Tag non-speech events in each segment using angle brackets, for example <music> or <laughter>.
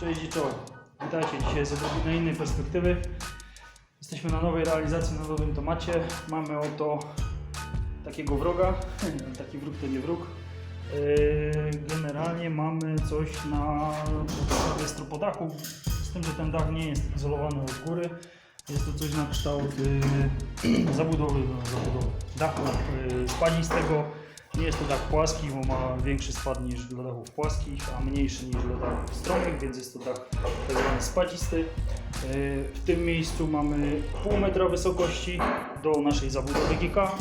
Cześć i czoło. Witajcie dzisiaj z odrobinę innej perspektywy. Jesteśmy na nowej realizacji, na nowym tomacie. Mamy oto takiego wroga. <laughs> Taki wróg to nie wróg. Yy, Generalnie mamy coś na podstawie stropodachu. Z tym, że ten dach nie jest izolowany od góry. Jest to coś na kształt yy, <clears throat> zabudowy, no, zabudowy dachu yy. Nie jest to dach płaski, bo ma większy spad niż dla dachów płaskich, a mniejszy niż dla dachów stromych, więc jest to dach tak zwany spadzisty. Yy, W tym miejscu mamy pół metra wysokości do naszej zabudowy GK.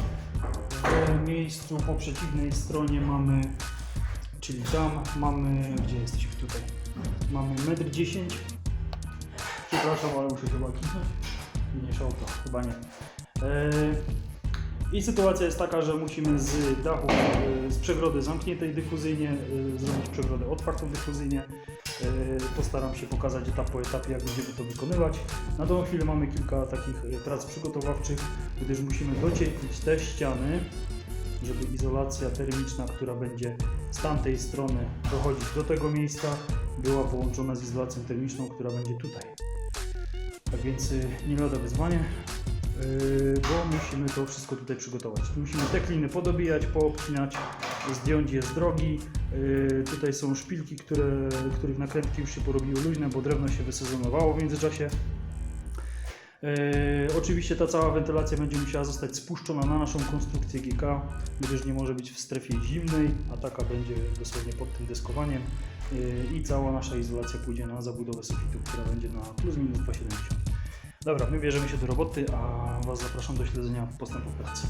W miejscu po przeciwnej stronie mamy, czyli tam mamy, gdzie jesteśmy tutaj, mamy 1,10 m. Przepraszam, ale muszę chyba kichnąć. Mniejsza o to, chyba nie. I sytuacja jest taka, że musimy z dachu, e, z przegrody zamkniętej dyfuzyjnie e, zrobić przegrodę otwartą dyfuzyjnie. E, Postaram się pokazać etap po etapie, jak będziemy to wykonywać. Na tą chwilę mamy kilka takich prac przygotowawczych, gdyż musimy docieklić te ściany, żeby izolacja termiczna, która będzie z tamtej strony dochodzić do tego miejsca, była połączona z izolacją termiczną, która będzie tutaj. Tak więc nie lada wyzwanie, musimy to wszystko tutaj przygotować. Musimy te kliny podobijać, poobcinać, zdjąć je z drogi. Yy, Tutaj są szpilki, które, których nakrętki już się porobiły luźne, bo drewno się wysezonowało w międzyczasie. Yy, oczywiście ta cała wentylacja będzie musiała zostać spuszczona na naszą konstrukcję GK, gdyż nie może być w strefie zimnej, a taka będzie dosłownie pod tym deskowaniem. Yy, I cała nasza izolacja pójdzie na zabudowę sufitu, która będzie na plus minus 2,70. Dobra, my bierzemy się do roboty, a Was zapraszam do śledzenia postępów pracy.